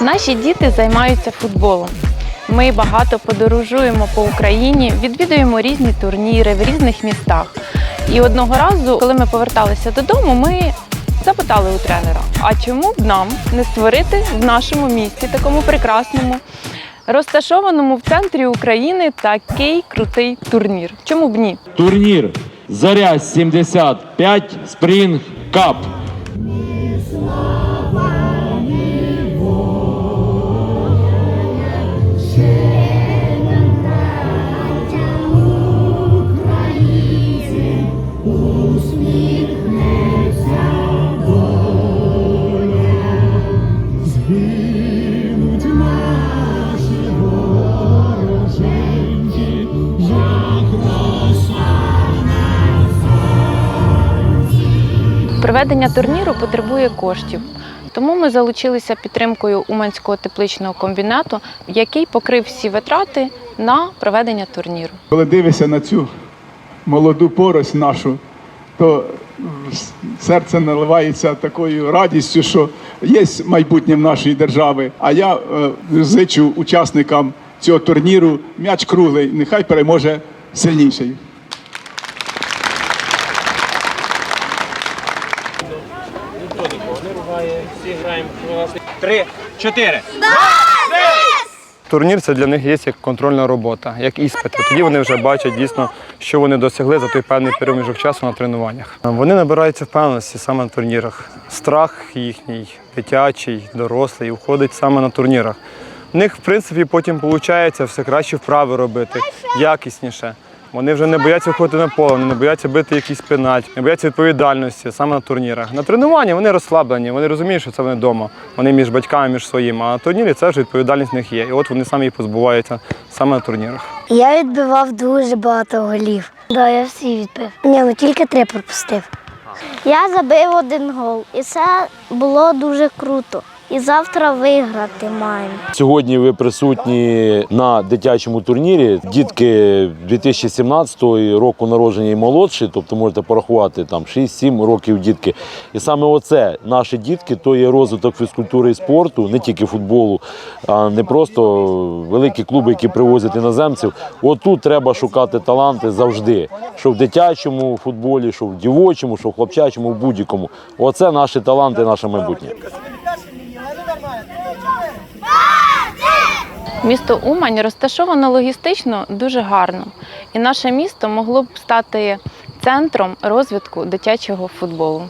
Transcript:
Наші діти займаються футболом. Ми багато подорожуємо по Україні, відвідуємо різні турніри в різних містах. І одного разу, коли ми поверталися додому, ми запитали у тренера: а чому б нам не створити в нашому місті, такому прекрасному, розташованому в центрі України, такий крутий турнір? Чому б ні? Турнір Заря 75 Спрінг Кап. Проведення турніру потребує коштів. Тому ми залучилися підтримкою Уманського тепличного комбінату, який покрив всі витрати на проведення турніру. Коли дивишся на цю молоду порость нашу, то серце наливається такою радістю, що є майбутнє в нашої держави. А я е, зичу учасникам цього турніру м'яч круглий, нехай переможе сильніший. Три, чотири. Турнір це для них є як контрольна робота, як іспит. Тоді вони вже бачать дійсно, що вони досягли за той певний проміжок часу на тренуваннях. Вони набираються впевненості саме на турнірах. Страх їхній, дитячий, дорослий, входить саме на турнірах. У них, в принципі, потім виходить все краще вправи робити, якісніше. Вони вже не бояться виходити на поле, вони не бояться бити якийсь пенальт, не бояться відповідальності саме на турнірах. На тренуванні вони розслаблені, вони розуміють, що це вони вдома. Вони між батьками, між своїми. А на турнірі це вже відповідальність в них є. І от вони самі позбуваються саме на турнірах. Я відбивав дуже багато голів. Да, я всі відбив. Ні, ну тільки три пропустив. Я забив один гол, і це було дуже круто. І завтра виграти маємо. Сьогодні ви присутні на дитячому турнірі. Дітки 2017 року народження і молодші, тобто можете порахувати там 6-7 років дітки. І саме оце наші дітки, то є розвиток фізкультури і спорту, не тільки футболу, а не просто великі клуби, які привозять іноземців. Отут треба шукати таланти завжди. Що в дитячому футболі, що в дівочому, що в хлопчачому, в будь-якому. Оце наші таланти, наше майбутнє. Місто Умань розташовано логістично дуже гарно, і наше місто могло б стати центром розвитку дитячого футболу.